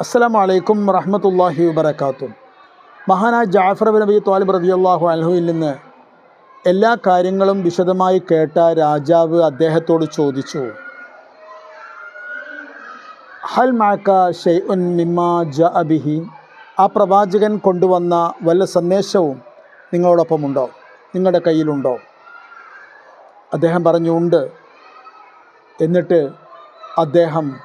അസ്സലാമു അലൈക്കും വറഹമത്തല്ലാഹി വബറകാതുഹു. മഹാനായ ജാഫർ നബി ത്വാലിബ് റളിയല്ലാഹു അൻഹുവിൽ നിന്ന് എല്ലാ കാര്യങ്ങളും വിശദമായി കേട്ട രാജാവ് അദ്ദേഹത്തോട് ചോദിച്ചു. ഹൽ മാക്ക ഷെയ്ഉൻ മിമ്മാ ജ അബിഹി ആ പ്രവാചകൻ കൊണ്ടുവന്ന വല്ല സന്ദേശവും നിങ്ങളോടൊപ്പമുണ്ടോ? നിങ്ങളുടെ കയ്യിലുണ്ടോ? അദ്ദേഹം പറഞ്ഞു ഉണ്ട്. എന്നിട്ട് അദ്ദേഹം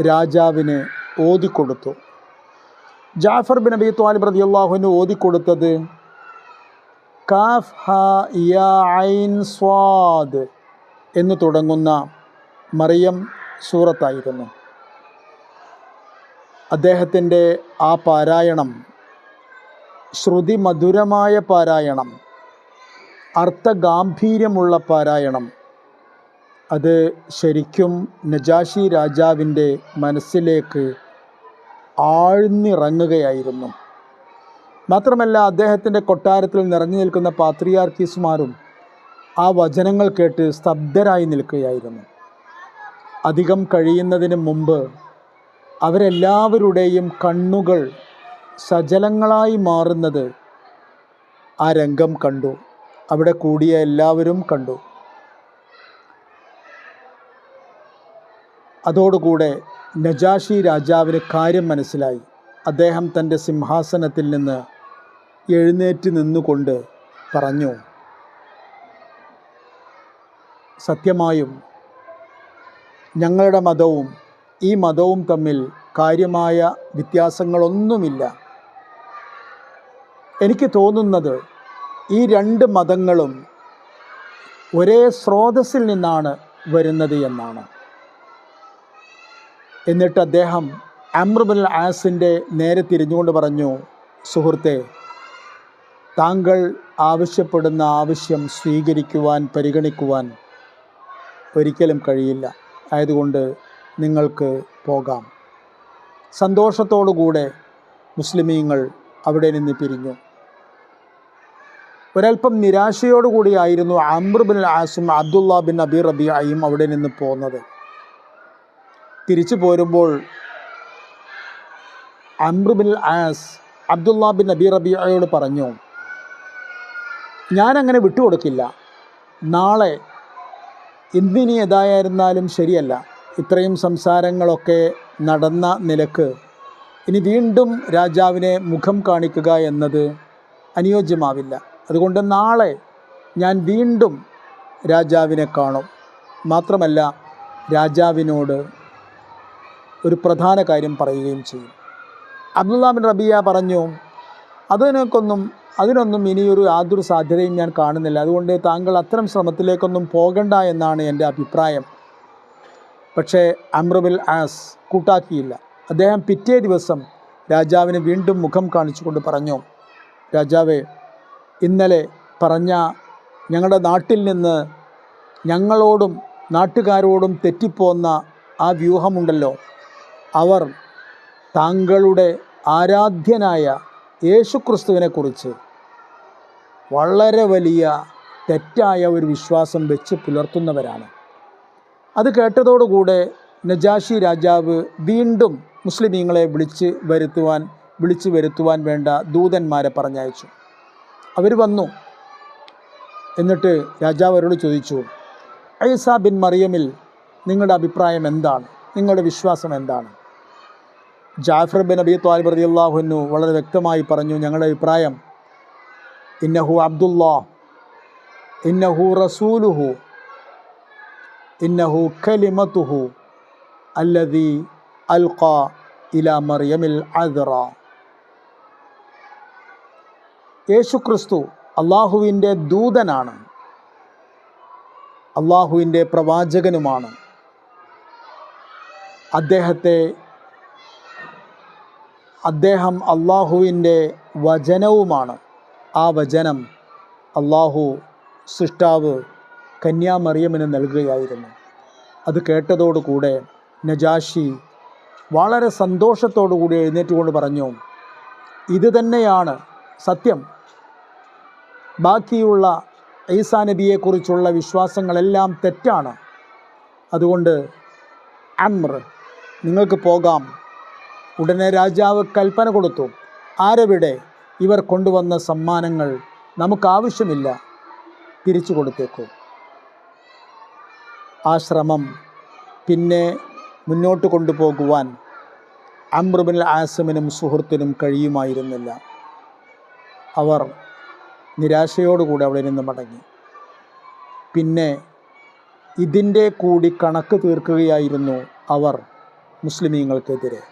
രാജാവിന് ഓതിക്കൊടുത്തു. ജാഫർ ബിൻ അബി ത്വാലിബ് അള്ളാഹുവിന് ഓതിക്കൊടുത്തത് കാഫ് യാ ഐൻ സ്വാദ് എന്ന് തുടങ്ങുന്ന മറിയം സൂറത്തായിരുന്നു. അദ്ദേഹത്തിന്റെ ആ പാരായണം ശ്രുതി മധുരമായ പാരായണം അർത്ഥഗാംഭീര്യമുള്ള പാരായണം അത് ശരിക്കും നജാഷി രാജാവിന്റെ മനസ്സിലേക്ക് ആഴ്ന്നിറങ്ങുകയായിരുന്നു. മാത്രമല്ല അദ്ദേഹത്തിന്റെ കൊട്ടാരത്തിൽ നിറഞ്ഞു നിൽക്കുന്ന പാത്രിയാർക്കീസുമാരും ആ വചനങ്ങൾ കേട്ട് സ്തബ്ധരായി നിൽക്കുകയായിരുന്നു. അധികം കഴിയുന്നതിന് മുമ്പ് അവരെല്ലാവരുടെയും കണ്ണുകൾ സജലങ്ങളായി മാറുന്നത് ആ രംഗം കണ്ടു. അവിടെ കൂടിയ എല്ലാവരും കണ്ടു. അതോടുകൂടെ നജാഷി രാജാവിന് കാര്യം മനസ്സിലായി. അദ്ദേഹം തന്റെ സിംഹാസനത്തിൽ നിന്ന് എഴുന്നേറ്റ് നിന്നുകൊണ്ട് പറഞ്ഞു സത്യമായും ഞങ്ങളുടെ മതവും ഈ മതവും തമ്മിൽ കാര്യമായ വ്യത്യാസങ്ങളൊന്നുമില്ല. എനിക്ക് തോന്നുന്നത് ഈ രണ്ട് മതങ്ങളും ഒരേ സ്രോതസ്സിൽ നിന്നാണ് വരുന്നത് എന്നാണ്. എന്നിട്ട് അദ്ദേഹം അമ്രുബുൽ ആസിന്റെ നേരെ തിരിഞ്ഞുകൊണ്ട് പറഞ്ഞു സുഹൃത്തെ താങ്കൾ ആവശ്യപ്പെടുന്ന ആവശ്യം സ്വീകരിക്കുവാൻ പരിഗണിക്കുവാൻ ഒരിക്കലും കഴിയില്ല. ആയതുകൊണ്ട് നിങ്ങൾക്ക് പോകാം. സന്തോഷത്തോടുകൂടെ മുസ്ലിമീങ്ങൾ അവിടെ നിന്ന് പിരിഞ്ഞു. ഒരൽപ്പം നിരാശയോടുകൂടിയായിരുന്നു അമ്രുബിൻ ആസും അബ്ദുള്ള ബിൻ അബി റബിയായും അവിടെ നിന്ന് പോന്നത്. തിരിച്ചു പോരുമ്പോൾ അമ്രുബിൻ ആസ് അബ്ദുള്ള ബിൻ നബി റബിയോട് പറഞ്ഞു ഞാനങ്ങനെ വിട്ടുകൊടുക്കില്ല. നാളെ എന്തിനി ഏതായിരുന്നാലും ശരിയല്ല. ഇത്രയും സംസാരങ്ങളൊക്കെ നടന്ന നിലയ്ക്ക് ഇനി വീണ്ടും രാജാവിനെ മുഖം കാണിക്കുക എന്നത് അനുയോജ്യമാവില്ല. അതുകൊണ്ട് നാളെ ഞാൻ വീണ്ടും രാജാവിനെ കാണും. മാത്രമല്ല രാജാവിനോട് ഒരു പ്രധാന കാര്യം പറയുകയും ചെയ്യും. അബ്ദുള്ള ബിൻ റബിയ പറഞ്ഞു അതിനൊക്കൊന്നും അതിനൊന്നും ഇനിയൊരു യാതൊരു സാധ്യതയും ഞാൻ കാണുന്നില്ല. അതുകൊണ്ട് താങ്കൾ അത്തരം ശ്രമത്തിലേക്കൊന്നും പോകണ്ട എന്നാണ് എന്റെ അഭിപ്രായം. പക്ഷേ അമ്രബിൽ ആസ് കൂട്ടാക്കിയില്ല. അദ്ദേഹം പിറ്റേ ദിവസം രാജാവിന് വീണ്ടും മുഖം കാണിച്ചുകൊണ്ട് പറഞ്ഞു രാജാവേ ഇന്നലെ പറഞ്ഞ ഞങ്ങളുടെ നാട്ടിൽ നിന്ന് ഞങ്ങളോടും നാട്ടുകാരോടും തെറ്റിപ്പോന്ന ആ വ്യൂഹമുണ്ടല്ലോ. അവർ താങ്കളുടെ ആരാധ്യനായ യേശുക്രിസ്തുവിനെക്കുറിച്ച് വളരെ വലിയ തെറ്റായ ഒരു വിശ്വാസം വെച്ച് പുലർത്തുന്നവരാണ്. അത് കേട്ടതോടുകൂടെ നജാഷി രാജാവ് വീണ്ടും മുസ്ലിമീങ്ങളെ വിളിച്ച് വരുത്തുവാൻ വിളിച്ചു വരുത്തുവാൻ വേണ്ട ദൂതന്മാരെ പറഞ്ഞയച്ചു. അവർ വന്നു. എന്നിട്ട് രാജാവ് അവരോട് ചോദിച്ചു ഐസ ബിൻ മറിയമിൽ നിങ്ങളുടെ അഭിപ്രായം എന്താണ്? നിങ്ങളുടെ വിശ്വാസം എന്താണ്? ജാഫർ ബിൻ അബി ത്വാലിബ് അള്ളാഹുനു വളരെ വ്യക്തമായി പറഞ്ഞു ഞങ്ങളുടെ അഭിപ്രായം ഇന്നഹു അബ്ദുല്ലാ ഇന്നഹു റസൂലുഹു ഇന്നഹു ഖലിമത്തുഹു അല്ലതി അൽഖ ഇല മറിയമിൽ യേശു ക്രിസ്തു അള്ളാഹുവിന്റെ ദൂതനാണ് അള്ളാഹുവിന്റെ പ്രവാചകനുമാണ്. അദ്ദേഹത്തെ അദ്ദേഹം അള്ളാഹുവിന്റെ വചനവുമാണ്. ആ വചനം അള്ളാഹു സൃഷ്ടാവ് കന്യാമറിയമിന് നൽകുകയായിരുന്നു. അത് കേട്ടതോടുകൂടെ നജാഷി വളരെ സന്തോഷത്തോടു കൂടി എഴുന്നേറ്റുകൊണ്ട് പറഞ്ഞു ഇത് തന്നെയാണ് സത്യം. ബാക്കിയുള്ള ഈസാ നബിയെക്കുറിച്ചുള്ള വിശ്വാസങ്ങളെല്ലാം തെറ്റാണ്. അതുകൊണ്ട് അമ്ര നിങ്ങൾക്ക് പോകാം. ഉടനെ രാജാവ് കൽപ്പന കൊടുത്തു. ആരവിടെ ഇവർ കൊണ്ടുവന്ന സമ്മാനങ്ങൾ നമുക്കാവശ്യമില്ല. തിരിച്ചു കൊടുത്തേക്കൂ. ആ ശ്രമം പിന്നെ മുന്നോട്ട് കൊണ്ടുപോകുവാൻ അമ്രുബിൻ ആസമിനും സുഹൃത്തിനും കഴിയുമായിരുന്നില്ല. അവർ നിരാശയോടുകൂടി അവിടെ നിന്ന് മടങ്ങി. പിന്നെ ഇതിന്റെ കൂടി കണക്ക് തീർക്കുകയായിരുന്നു അവർ മുസ്ലിമീങ്ങൾക്കെതിരെ.